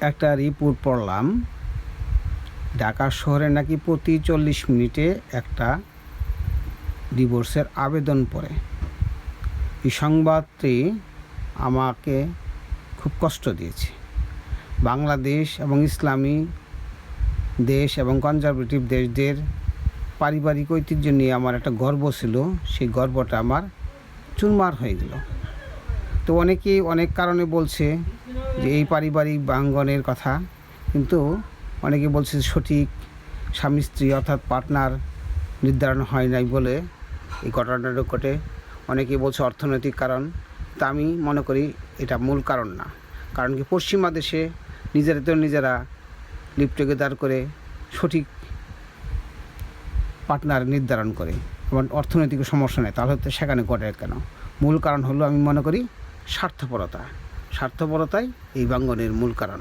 একটা রিপোর্ট পড়লাম, ঢাকা শহরে নাকি প্রতি চল্লিশ মিনিটে একটা ডিভোর্সের আবেদন পড়ে। এই সংবাদটি আমাকে খুব কষ্ট দিয়েছে। বাংলাদেশ এবং ইসলামী দেশ এবং কনজারভেটিভ দেশদের পারিবারিক ঐতিহ্য নিয়ে আমার একটা গর্ব ছিল। সেই গর্বটা আমার চুরমার হয়ে গেল। তো অনেকেই অনেক কারণে বলছে যে এই পারিবারিক বাঙ্গনের কথা, কিন্তু অনেকে বলছে সঠিক স্বামী স্ত্রী অর্থাৎ পার্টনার নির্ধারণ হয় নাই বলে এই ঘটনাটা ঘটে। অনেকে বলছে অর্থনৈতিক কারণ তা আমি মনে করি এটা মূল কারণ না। কারণ কি পশ্চিমা দেশে নিজেরা তো নিজেরা লিপ টুগেদার করে সঠিক পার্টনার নির্ধারণ করে, এবং অর্থনৈতিক সমস্যা নেই, তাহলে তো সেখানে ঘটে কেন? মূল কারণ হলো আমি মনে করি স্বার্থপরতা। স্বার্থপরতাই এই বাঙ্গনের মূল কারণ।